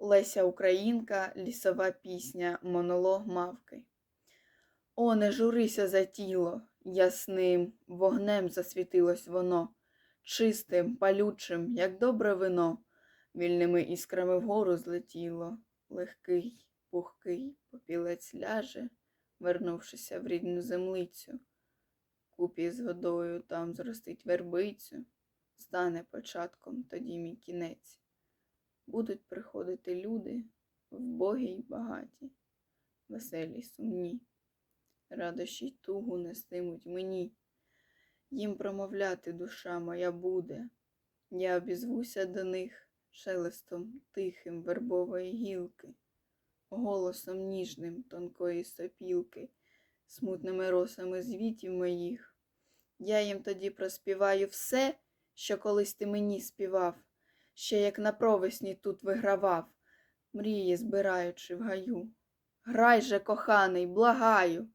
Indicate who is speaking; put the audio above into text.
Speaker 1: Леся Українка, лісова пісня, монолог мавки. О, не журися за тіло, ясним вогнем засвітилось воно, чистим, палючим, як добре вино, вільними іскрами вгору злетіло, легкий, пухкий попілець ляже, вернувшися в рідну землицю. Купі з водою там зростить вербицю, стане початком тоді мій кінець. Будуть приходити люди, вбогі й багаті, веселі й сумні, радощі й тугу нестимуть мені. Їм промовляти душа моя буде, я обізвуся до них шелестом тихим вербової гілки, голосом ніжним тонкої сопілки, смутними росами звітів моїх. Я їм тоді проспіваю все, що колись ти мені співав, ще як на провесні тут вигравав, мрії збираючи в гаю. Грай же, коханий, благаю.